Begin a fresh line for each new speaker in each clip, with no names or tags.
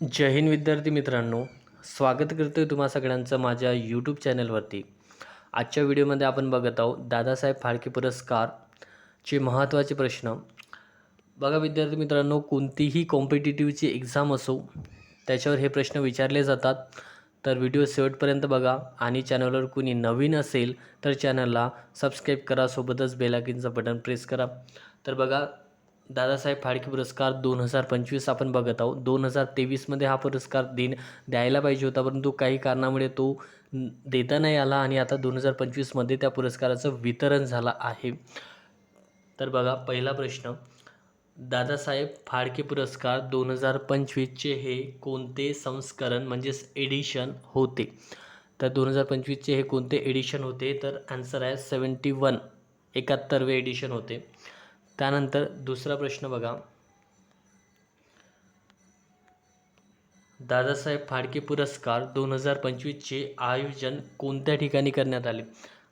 जय हिंद विद्यार्थी मित्रांनो. स्वागत करतोय तुम्हा सगळ्यांचं माझ्या यूट्यूब चॅनलवरती आजच्या व्हिडिओमध्ये आपण बघत आहोत दादासाहेब फाळके पुरस्कारचे महत्त्वाचे प्रश्न. बघा विद्यार्थी मित्रांनो कोणतीही कॉम्पिटिटिव्हची एक्झाम असो त्याच्यावर हे प्रश्न विचारले जातात. तर व्हिडिओ शेवटपर्यंत बघा आणि चॅनलवर कुणी नवीन असेल तर चॅनलला सबस्क्राईब करा सोबतच बेलाकिनचं बटन प्रेस करा. तर बघा दादासाहेब फाळके पुरस्कार दोन हजार पंचवीस आपण बघत आहोत. दोन हजार तेवीसमध्ये हा पुरस्कार देण द्यायला पाहिजे होता परंतु काही कारणामुळे तो देता नाही आला आणि आता दोन हजार पंचवीसमध्ये त्या पुरस्काराचं वितरण झालं आहे. तर बघा पहिला प्रश्न. दादासाहेब फाळके पुरस्कार दोन हजार पंचवीसचे हे कोणते संस्करण म्हणजेच एडिशन होते? तर दोन हजार पंचवीसचे हे कोणते एडिशन होते? तर आन्सर आहे सेवन्टी वन एकाहत्तरवे एडिशन होते. त्यानंतर दुसरा प्रश्न बघा. दादासाहेब फाळके पुरस्कार दोन हजार पंचवीसचे आयोजन कोणत्या ठिकाणी करण्यात आले?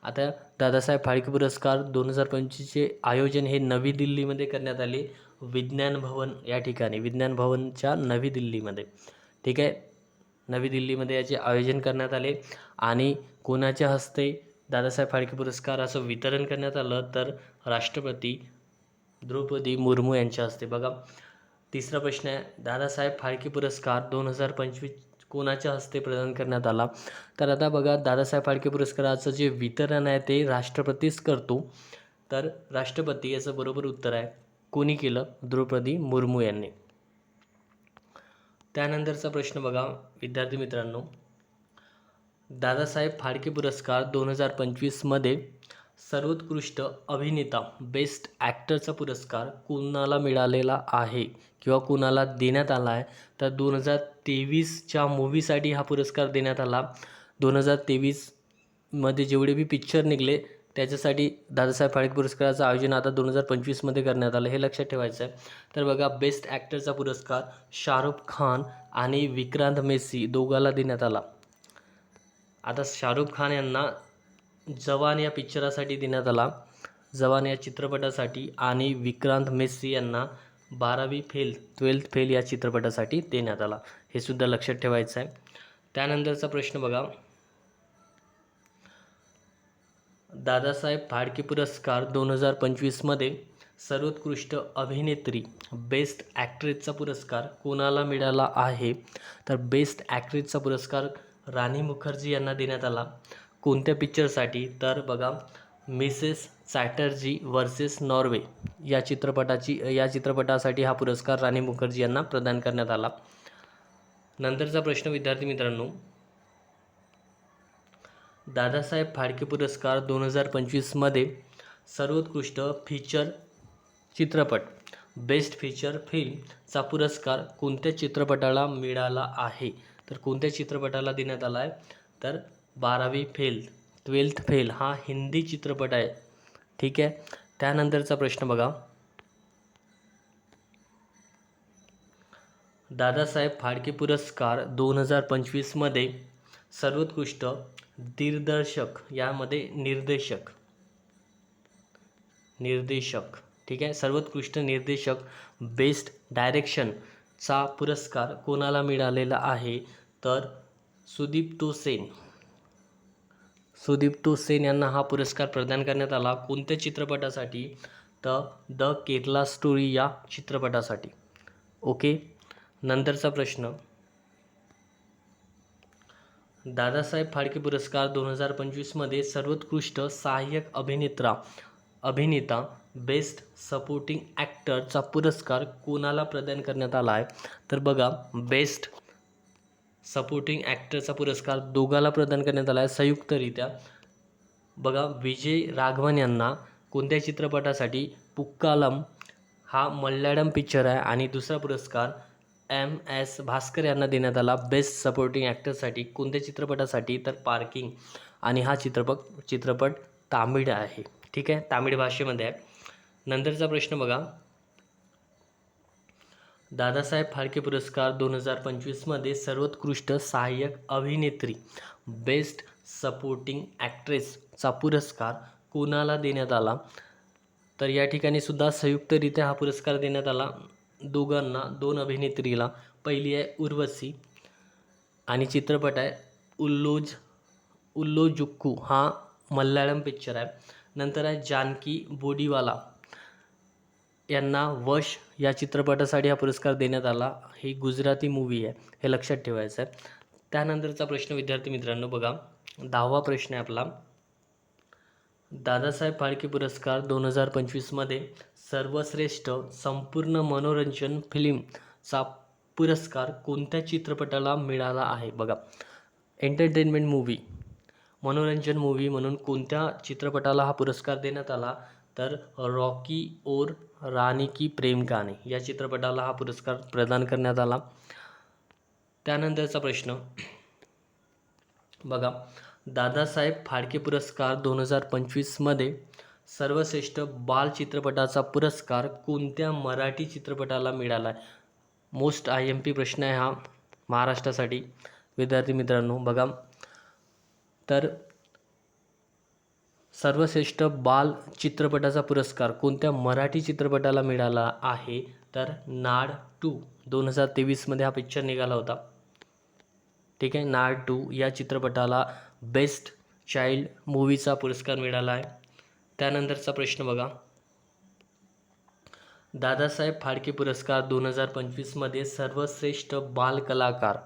आता दादासाहेब फाळके पुरस्कार दोन हजार पंचवीसचे आयोजन हे नवी दिल्लीमध्ये करण्यात आले. विज्ञान भवन या ठिकाणी विज्ञान भवनच्या नवी दिल्लीमध्ये. ठीक आहे? नवी दिल्लीमध्ये याचे आयोजन करण्यात आले आणि कोणाच्या हस्ते दादासाहेब फाळके पुरस्काराचं वितरण करण्यात आलं? तर राष्ट्रपती द्रौपदी मुर्मू यांच्या हस्ते. बघा तिसरा प्रश्न आहे. दादासाहेब फाळके पुरस्कार दोन हजार पंचवीस कोणाच्या हस्ते प्रदान करण्यात आला? तर आता बघा दादासाहेब फाळके पुरस्काराचं जे वितरण आहे ते राष्ट्रपतीच करतो. तर राष्ट्रपती याचं बरोबर उत्तर आहे. कोणी केलं? द्रौपदी मुर्मू यांनी. त्यानंतरचा प्रश्न बघा विद्यार्थी मित्रांनो. दादासाहेब फाळके पुरस्कार दोन हजार पंचवीसमध्ये सर्वोत्कृष्ट अभिनेता बेस्ट ॲक्टरचा पुरस्कार कुणाला मिळालेला आहे किंवा कुणाला देण्यात आला आहे? तर दोन हजार तेवीसच्या मूवीसाठी हा पुरस्कार देण्यात आला. दोन हजार तेवीसमध्ये जेवढे बी पिक्चर निघले त्याच्यासाठी दादासाहेब फाळके पुरस्काराचं आयोजन आता दोन हजार पंचवीसमध्ये करण्यात आलं हे लक्षात ठेवायचं आहे. तर बघा बेस्ट ॲक्टरचा पुरस्कार शाहरुख खान आणि विक्रांत मेसी दोघाला देण्यात आला. आता शाहरुख खान यांना जवान या पिक्चरासाठी देण्यात आला. जवान या चित्रपटासाठी आणि विक्रांत मेस्सी यांना बारावी फेल ट्वेल्थ फेल या चित्रपटासाठी देण्यात आला. हे सुद्धा लक्षात ठेवायचं आहे. त्यानंतरचा प्रश्न बघा. दादासाहेब फाळके पुरस्कार दोन हजार पंचवीसमध्ये सर्वोत्कृष्ट अभिनेत्री बेस्ट ॲक्ट्रेसचा पुरस्कार कोणाला मिळाला आहे? तर बेस्ट ॲक्ट्रेसचा पुरस्कार राणी मुखर्जी यांना देण्यात आला. कोणत्या पिक्चरसाठी? तर बघा मिसेस चॅटर्जी वर्सेस नॉर्वे या चित्रपटाची या चित्रपटासाठी हा पुरस्कार राणी मुखर्जी यांना प्रदान करण्यात आला. नंतरचा प्रश्न विद्यार्थी मित्रांनो. दादासाहेब फाळके पुरस्कार दोन हजार पंचवीसमध्ये सर्वोत्कृष्ट फीचर चित्रपट बेस्ट फीचर फिल्मचा पुरस्कार कोणत्या चित्रपटाला मिळाला आहे? तर कोणत्या चित्रपटाला देण्यात आला आहे? तर बारावी फेल ट्वेल्थ फेल हा हिंदी चित्रपट आहे. ठीक आहे? त्यानंतरचा प्रश्न बघा. दादासाहेब फाळके पुरस्कार दोन हजार पंचवीसमध्ये सर्वोत्कृष्ट दिग्दर्शक यामध्ये निर्देशक. निर्देशक. ठीक आहे? सर्वोत्कृष्ट निर्देशक बेस्ट डायरेक्शनचा पुरस्कार कोणाला मिळालेला आहे? तर सुदीप तोसेन. सेन सुदीप्तो सेन यांना हा पुरस्कार प्रदान करण्यात आला. कोणत्या चित्रपटासाठी? तर द केरला स्टोरी या चित्रपटासाठी. ओके नंतरचा प्रश्न. दादासाहेब फाळके पुरस्कार दोन हजार पंचवीसमध्ये सर्वोत्कृष्ट सहाय्यक अभिनेत्रा अभिनेता बेस्ट सपोर्टिंग ॲक्टरचा पुरस्कार कोणाला प्रदान करण्यात आला आहे? तर बघा बेस्ट सपोर्टिंग ॲक्टरचा पुरस्कार दोघाला प्रदान करण्यात आला आहे संयुक्तरित्या. बघा विजय राघवन यांना कोणत्या चित्रपटासाठी पुक्कालम हा मल्याळम पिक्चर आहे आणि दुसरा पुरस्कार एम एस भास्कर यांना देण्यात आला. बेस्ट सपोर्टिंग ॲक्टरसाठी कोणत्या चित्रपटासाठी? तर पार्किंग आणि हा चित्रपट चित्रपट तामिळ आहे. ठीक आहे? तामिळ भाषेमध्ये आहे. नंतरचा प्रश्न बघा. दादासाहेब फाळके पुरस्कार दोन हजार पंचवीसमध्ये सर्वोत्कृष्ट सहाय्यक अभिनेत्री बेस्ट सपोर्टिंग ॲक्ट्रेसचा पुरस्कार कोणाला देण्यात आला? तर या ठिकाणी सुद्धा संयुक्तरित्या हा पुरस्कार देण्यात आला. दोघांना दोन अभिनेत्रीला. पहिली आहे उर्वशी आणि चित्रपट आहे उल्लोज उल्लोजुक्कू. हा मल्याळम पिक्चर आहे. नंतर आहे जानकी बोडीवाला. यांना वश या चित्रपटासाठी हा पुरस्कार देण्यात आला. ही गुजराती मूवी आहे. हे लक्षात ठेवायचं आहे. त्यानंतरचा प्रश्न विद्यार्थी मित्रांनो बघा. दहावा प्रश्न आहे आपला. दादासाहेब फाळके पुरस्कार दोन हजार पंचवीसमध्ये सर्वश्रेष्ठ संपूर्ण मनोरंजन फिल्मचा पुरस्कार कोणत्या चित्रपटाला मिळाला आहे? बघा. एंटरटेनमेंट मूवी मनोरंजन मूवी म्हणून कोणत्या चित्रपटाला हा पुरस्कार देण्यात आला? तर रॉकी ओर राणी की प्रेम कहाणी या चित्रपटाला हा पुरस्कार प्रदान करण्यात आला. त्यानंतरचा प्रश्न. बघा. दादासाहेब फाळके पुरस्कार दोन हजार पंचवीसमध्ये सर्वश्रेष्ठ बाल चित्रपटाचा पुरस्कार कोणत्या मराठी चित्रपटाला मिळाला? आहे मोस्ट आय एम पी प्रश्न आहे हा महाराष्ट्रासाठी. विद्यार्थी मित्रांनो बघा. तर सर्वश्रेष्ठ बाल चित्रपटाचा पुरस्कार कोणत्या मराठी चित्रपटाला मिळाला आहे? तर नाड टू दोन हजार तेवीसमध्ये हा पिक्चर निघाला होता. ठीक आहे नाड टू या चित्रपटाला बेस्ट चाइल्ड मूवीचा पुरस्कार मिळाला आहे. त्यानंतरचा प्रश्न बघा. दादासाहेब फाळके पुरस्कार दोन हजार पंचवीसमध्ये सर्वश्रेष्ठ बालकलाकार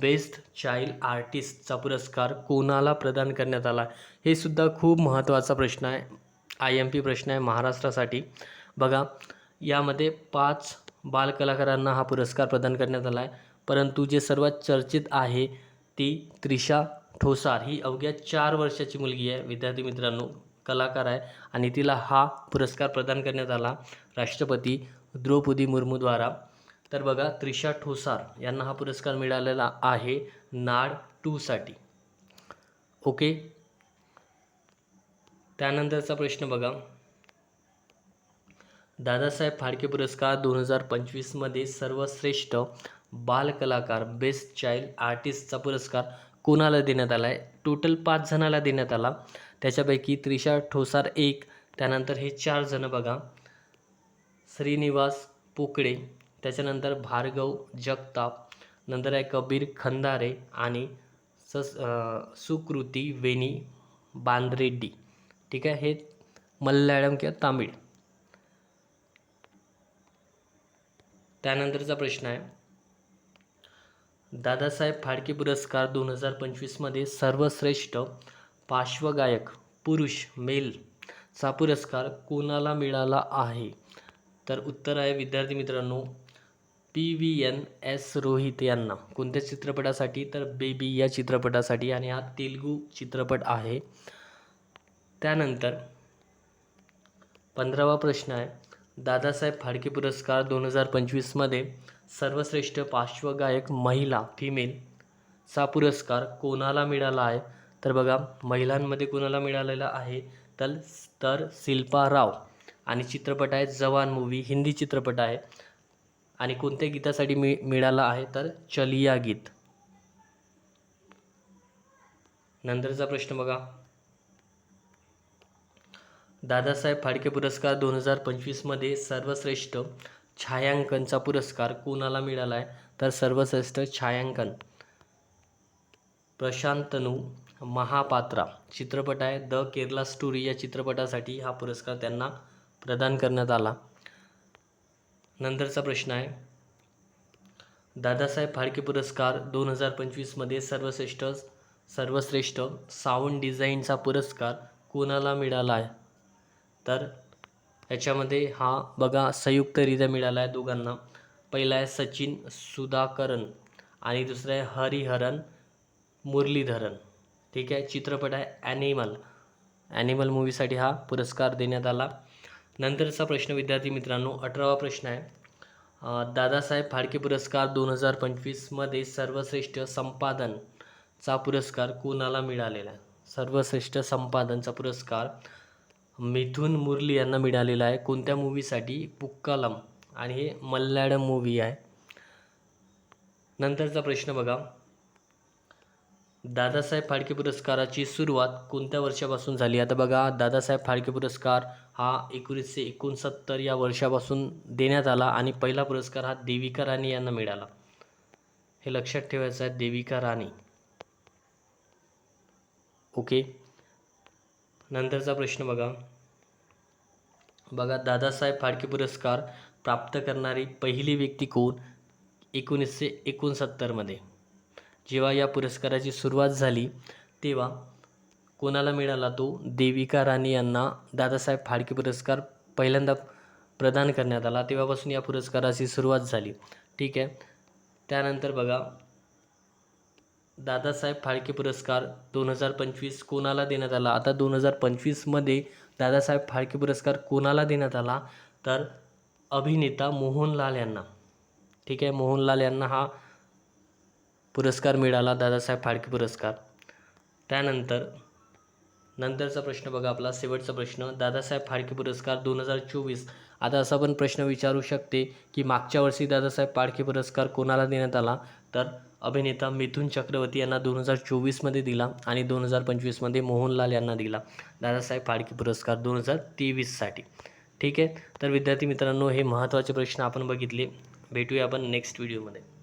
बेस्ट चाइल्ड आर्टिस्टचा पुरस्कार कोणाला प्रदान करण्यात आला? हे सुद्धा खूप महत्त्वाचा प्रश्न आहे. आय एम पी प्रश्न आहे महाराष्ट्रासाठी. बघा यामध्ये पाच बालकलाकारांना हा पुरस्कार प्रदान करण्यात आला आहे. परंतु जे सर्वात चर्चित आहे ती त्रिशा ठोसार. ही अवघ्या चार वर्षाची मुलगी आहे. विद्यार्थी मित्रांनो कलाकार आहे आणि तिला हा पुरस्कार प्रदान करण्यात आला. राष्ट्रपती द्रौपदी मुर्मूद्वारा तर बघा त्रिशा ठोसार यांना हा पुरस्कार मिळालेला आहे नाड टूसाठी ओके? त्यानंतरचा प्रश्न बघा. दादासाहेब फाळके पुरस्कार दोन हजार पंचवीसमध्ये सर्वश्रेष्ठ बालकलाकार बेस्ट चाइल्ड आर्टिस्टचा पुरस्कार कोणाला देण्यात आला आहे टोटल पाच जणाला देण्यात आला. त्याच्यापैकी त्रिशा ठोसार एक त्यानंतर हे चार जणं बघा. श्रीनिवास पोकळे त्याच्यानंतर भार्गव जगताप नंतर आहे कबीर खंदारे आणि सस सुकृती वेणी बांद्रेड्डी. ठीक आहे? हे मल्याळम किंवा तामिळ. त्यानंतरचा प्रश्न आहे. दादासाहेब फाळके पुरस्कार दोन हजार पंचवीसमध्ये सर्वश्रेष्ठ पार्श्वगायक पुरुष मेलचा पुरस्कार कोणाला मिळाला आहे? तर उत्तर आहे विद्यार्थी मित्रांनो P V N S Rohit यांना. कोणत्या चित्रपटासाठी? तर बेबी या चित्रपटासाठी आणि हा तेलगू चित्रपट आहे. त्यानंतर पंधरावा प्रश्न आहे. दादासाहेब फाळके पुरस्कार दोन हजार पंचवीसमध्ये सर्वश्रेष्ठ पार्श्वगायक महिला फिमेलचा पुरस्कार कोणाला मिळाला आहे? तर बघा महिलांमध्ये कोणाला मिळालेला आहे? तर तर शिल्पा राव. आणि चित्रपट आहे जवान मूवी हिंदी चित्रपट आहे. आणि कोणत्या गीतासाठी मि मिळाला आहे तर चलिया गीत. नंतरचा प्रश्न बघा. दादासाहेब फाळके पुरस्कार दोन हजार पंचवीसमध्ये सर्वश्रेष्ठ छायांकनचा पुरस्कार कोणाला मिळाला आहे तर सर्वश्रेष्ठ छायांकन. प्रशांतनू महापात्रा. चित्रपट आहे द केरला स्टोरी या चित्रपटासाठी हा पुरस्कार त्यांना प्रदान करण्यात आला. नंतरचा प्रश्न आहे. दादासाहेब फाळके पुरस्कार दोन हजार पंचवीसमध्ये सर्वश्रेष्ठ सर्वश्रेष्ठ साऊंड डिझाईनचा पुरस्कार कोणाला मिळाला आहे? तर याच्यामध्ये हा बघा संयुक्तरित्या मिळाला आहे दोघांना. पहिला आहे सचिन सुधाकरन आणि दुसरं आहे हरिहरन मुरलीधरन. ठीक आहे चित्रपट आहे ॲनिमल ॲनिमल मूवीसाठी हा पुरस्कार देण्यात आला. नंतरचा प्रश्न विद्यार्थी मित्रांनो अठरावा प्रश्न आहे. दादासाहेब फाळके पुरस्कार दोन हजार पंचवीसमध्ये सर्वश्रेष्ठ संपादनचा पुरस्कार कोणाला मिळालेला आहे? सर्वश्रेष्ठ संपादनचा पुरस्कार मिथुन मुरली यांना मिळालेला आहे. कोणत्या मूवीसाठी पुक्कालम. आणि हे मल्याळम मूवी आहे. नंतरचा प्रश्न बघा. दादासाहेब फाळके पुरस्काराची सुरुवात कोणत्या वर्षापासून झाली? आता बघा दादासाहेब फाळके पुरस्कार हा एकोणीसशे एकोणसत्तर या वर्षापासून देण्यात आला आणि पहिला पुरस्कार हा देविका राणी यांना मिळाला. हे लक्षात ठेवायचं आहे देविका राणी. ओके. नंतरचा प्रश्न बघा. बघा दादासाहेब फाळके पुरस्कार प्राप्त करणारी पहिली व्यक्ती कोण? एकोणीसशे एकोणसत्तरमध्ये. जेव्हा या पुरस्काराची सुरुवात झाली तेव्हा कोणाला मिळाला तो? देविका राणी यांना दादासाहेब फाळके पुरस्कार पहिल्यांदा प्रदान करण्यात आला. तेव्हापासून या पुरस्काराची सुरुवात झाली. ठीक आहे. त्यानंतर बघा. दादासाहेब फाळके पुरस्कार दोन हजार पंचवीस कोणाला देण्यात आला? आता दोन हजार पंचवीसमध्ये दादासाहेब फाळके पुरस्कार कोणाला देण्यात आला? तर अभिनेता मोहनलाल यांना. ठीक आहे. मोहनलाल यांना हा पुरस्कार मिळाला दादासाहेब फाळके पुरस्कार. त्यानंतर नंतरचा प्रश्न बघा आपला शेवटचा प्रश्न. दादासाहेब फाळके पुरस्कार दोन हजार चोवीस. आता असा पण प्रश्न विचारू शकते की मागच्या वर्षी दादासाहेब फाळके पुरस्कार कोणाला देण्यात आला? तर अभिनेता मिथुन चक्रवर्ती यांना दोन हजार चोवीसमध्ये दिला आणि दोन हजार पंचवीसमध्ये मोहनलाल यांना दिला. दादासाहेब फाळके पुरस्कार दोन हजार तेवीससाठी. ठीक आहे? तर विद्यार्थी मित्रांनो हे महत्त्वाचे प्रश्न आपण बघितले. भेटूया आपण नेक्स्ट व्हिडिओमध्ये